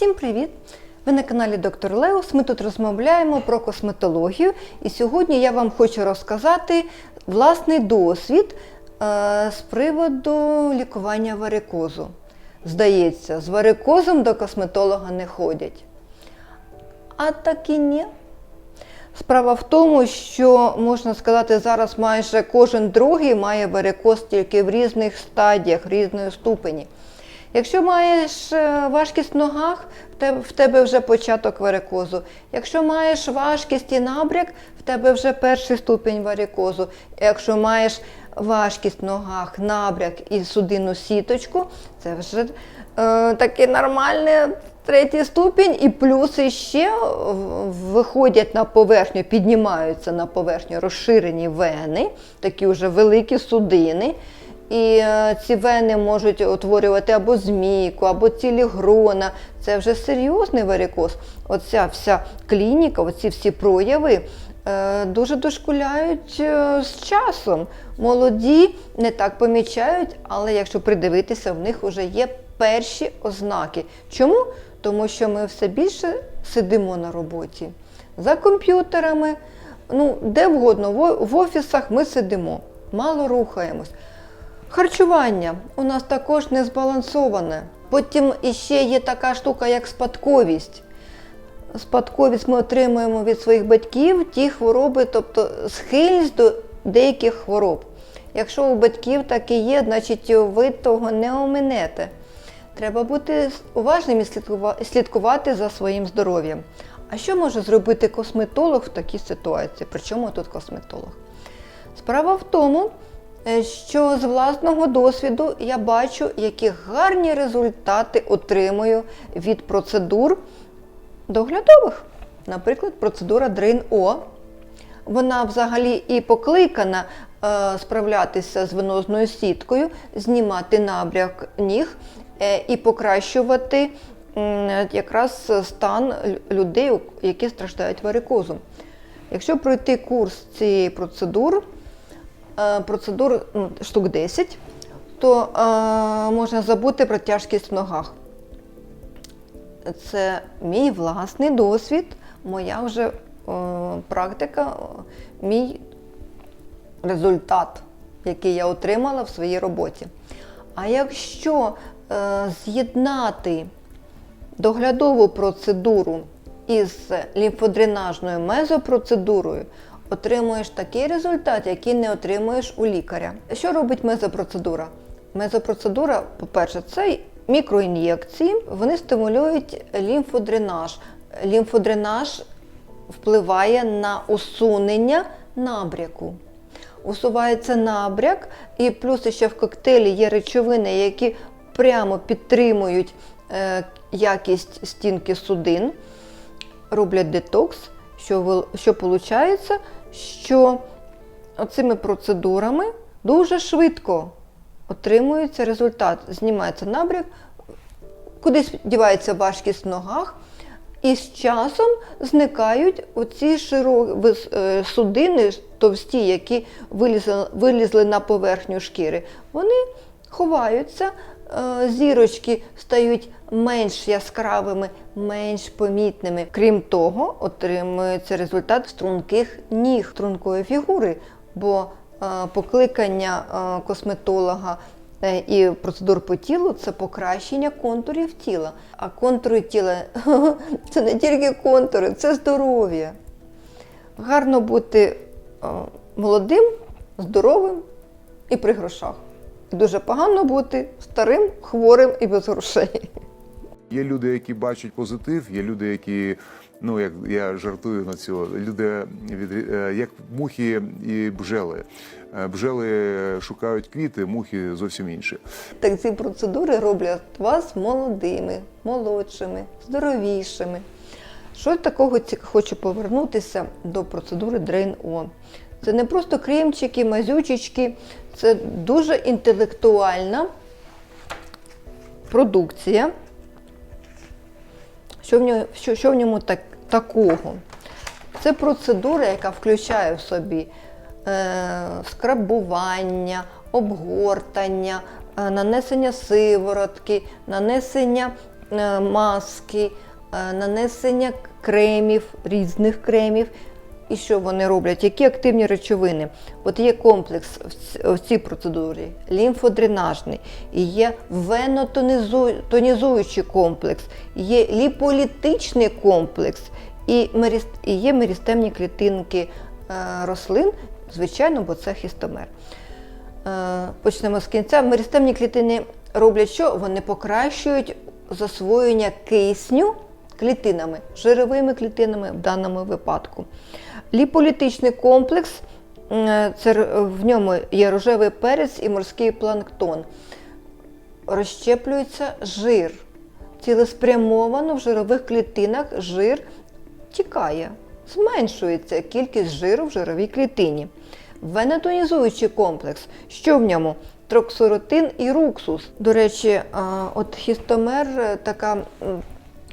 Всім привіт! Ви на каналі Доктор Леус. Ми тут розмовляємо про косметологію. І сьогодні я вам хочу розказати власний досвід е, з приводу лікування варикозу. Здається, з варикозом до косметолога не ходять. А так і ні. Справа в тому, що можна сказати, зараз майже кожен другий має варикоз тільки в різних стадіях, різної ступені. Якщо маєш е, важкість в ногах, в тебе, вже початок варикозу. Якщо маєш важкість і набряк, в тебе вже перший ступінь варикозу. Якщо маєш важкість в ногах, набряк і судинну сіточку, це вже е, такий нормальний третій ступінь, і плюс ще виходять на поверхню, піднімаються на поверхню розширені вени, такі вже великі судини. І е, ці вени можуть утворювати або змійку, або цілі грона. Це вже серйозний варикоз. Оця вся клініка, оці всі прояви е, дуже дошкуляють е, з часом. Молоді не так помічають, але якщо придивитися, в них вже є перші ознаки. Чому? Тому що ми все більше сидимо на роботі за комп'ютерами, ну, де вгодно, в офісах ми сидимо, мало рухаємось. Харчування у нас також не збалансоване. Потім іще є така штука, як спадковість. Спадковість ми отримуємо від своїх батьків ті хвороби, тобто схильність до деяких хвороб. Якщо у батьків так і є, значить ви того не оминете. Треба бути уважним і слідкувати за своїм здоров'ям. А що може зробити косметолог в такій ситуації? Причому тут косметолог? Справа в тому, що з власного досвіду я бачу, які гарні результати отримую від процедур доглядових. Наприклад, процедура Drain O. Вона взагалі і покликана е, справлятися з венозною сіткою, знімати набряк ніг е, і покращувати м, якраз стан людей, які страждають варикозом. Якщо пройти курс цієї процедур, е, процедур ну, штук 10, то е, можна забути про тяжкість в ногах. Це мій власний досвід, моя вже е, практика, е, мій результат, який я отримала в своїй роботі. А якщо е, з'єднати доглядову процедуру із лімфодренажною мезопроцедурою, отримуєш такий результат, який не отримуєш у лікаря. Що робить мезопроцедура? Мезопроцедура, по-перше, це мікроін'єкції, вони стимулюють лімфодренаж. Лімфодренаж впливає на усунення набряку. Усувається набряк, і плюс ще в коктейлі є речовини, які прямо підтримують е, якість стінки судин, роблять детокс, що, що виходить, що цими процедурами дуже швидко отримується результат. Знімається набряк, кудись дівається важкість в ногах, і з часом зникають оці широкі е, судини товсті, які вилізли, на поверхню шкіри. Вони ховаються, е, зірочки стають менш яскравими, менш помітними. Крім того, отримується результат струнких ніг, стрункої фігури, бо е, покликання е, косметолога І процедур по тілу це покращення контурів тіла. А контури тіла це не тільки контури, це здоров'я. Гарно бути молодим, здоровим і при грошах. Дуже погано бути старим, хворим і без грошей. Є люди, які бачать позитив, є люди, які, ну як я жартую на цього, люди від, е, як мухи і бжели. Е, Бжели шукають квіти, мухи зовсім інші. Так ці процедури роблять вас молодими, молодшими, здоровішими. Що такого хочу повернутися до процедури On. Це не просто кремчики, мазючечки, це дуже інтелектуальна продукція. Що в ньому, що, що в ньому так, такого? Це процедура, яка включає в собі е, скрабування, обгортання, е, нанесення сиворотки, нанесення е, маски, е, нанесення кремів, різних кремів. І що вони роблять? Які активні речовини? От є комплекс в цій процедурі, лімфодренажний, і є венотонізуючий комплекс, є ліполітичний комплекс, і, є мерістемні клітинки е, рослин, звичайно, бо це хістомер. Е, Почнемо з кінця. Меристемні клітини роблять що? Вони покращують засвоєння кисню клітинами, жировими клітинами в даному випадку. Ліполітичний комплекс е, це в ньому є рожевий перець і морський планктон. Розщеплюється жир. Цілеспрямовано в жирових клітинах жир тікає, зменшується кількість жиру в жировій клітині. Венетонізуючий комплекс. Що в ньому? Троксоротин і руксус. До речі, от хістомер е, така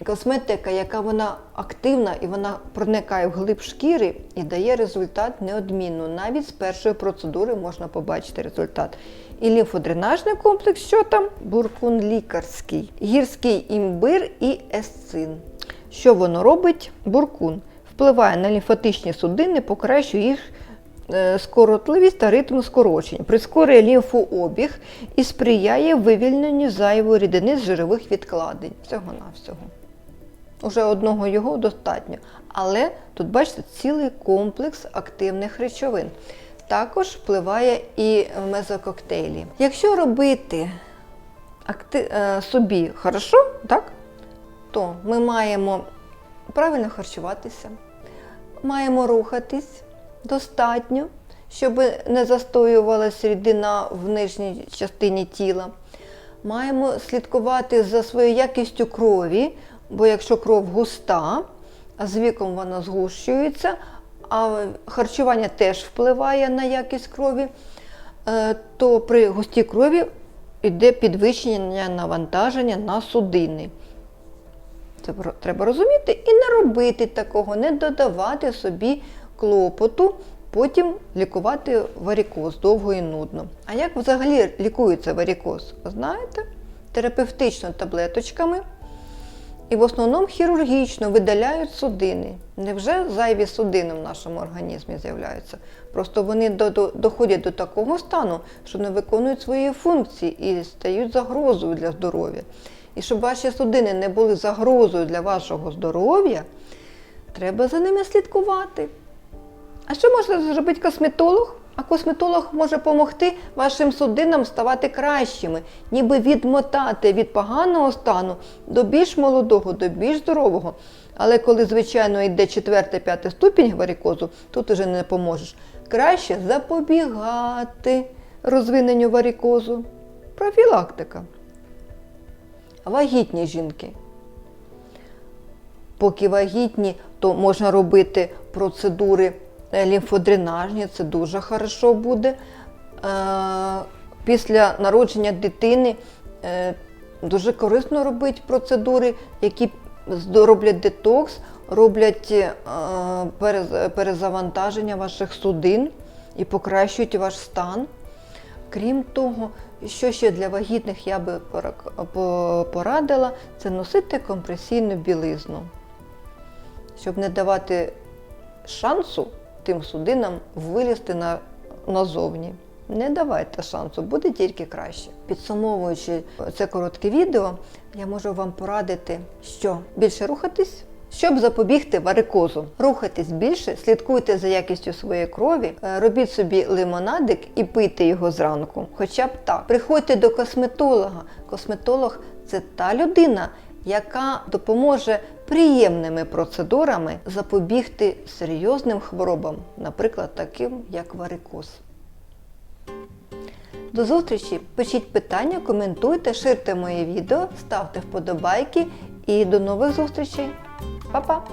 косметика, яка вона активна і вона проникає в глиб шкіри і дає результат неодмінно. Навіть з першої процедури можна побачити результат. І лімфодренажний комплекс, що там? Буркун лікарський, гірський імбир і есцин. Що воно робить? Буркун впливає на лімфатичні судини, покращує їх е, скоротливість та ритм скорочень, прискорює лімфообіг і сприяє вивільненню зайвої рідини з жирових відкладень. Всього-навсього. Уже одного його достатньо. Але тут бачите цілий комплекс активних речовин. Також впливає і мезококтейлі. Якщо робити акти- е, собі хорошо, так, то ми маємо правильно харчуватися, маємо рухатись достатньо, щоб не застоювалася рідина в нижній частині тіла. Маємо слідкувати за своєю якістю крові, бо якщо кров густа, з віком вона згущується, а харчування теж впливає на якість крові, е, то при густій крові йде підвищення навантаження на судини. Це треба розуміти і не робити такого, не додавати собі клопоту, потім лікувати варікоз довго і нудно. А як взагалі лікується варікоз? Знаєте? Терапевтично таблеточками і в основному хірургічно видаляють судини. Невже зайві судини в нашому організмі з'являються? Просто вони до- до- доходять до такого стану, що не виконують свої функції і стають загрозою для здоров'я. І щоб ваші судини не були загрозою для вашого здоров'я, треба за ними слідкувати. А що може зробити косметолог? А косметолог може допомогти вашим судинам ставати кращими, ніби відмотати від поганого стану до більш молодого, до більш здорового. Але коли, звичайно, йде 4-5 ступінь варикозу, тут уже не поможеш. Краще запобігати розвиненню варикозу. Профілактика. Вагітні жінки. Поки вагітні, то можна робити процедури лімфодренажні, це дуже хорошо буде. Е, Після народження дитини е, дуже корисно робити процедури, які роблять детокс, роблять е, перезавантаження ваших судин і покращують ваш стан. Крім того, що ще для вагітних я би порадила, це носити компресійну білизну, щоб не давати шансу тим судинам вилізти на, назовні. Не давайте шансу, буде тільки краще. Підсумовуючи це коротке відео, я можу вам порадити, що більше рухатись, щоб запобігти варикозу. Рухайтесь більше, слідкуйте за якістю своєї крові, е, робіть собі лимонадик і пийте його зранку. Хоча б так. Приходьте до косметолога. Косметолог це та людина, яка допоможе приємними процедурами запобігти серйозним хворобам, наприклад, таким як варикоз. До зустрічі! Пишіть питання, коментуйте, ширте моє відео, ставте вподобайки і до нових зустрічей. Па-па!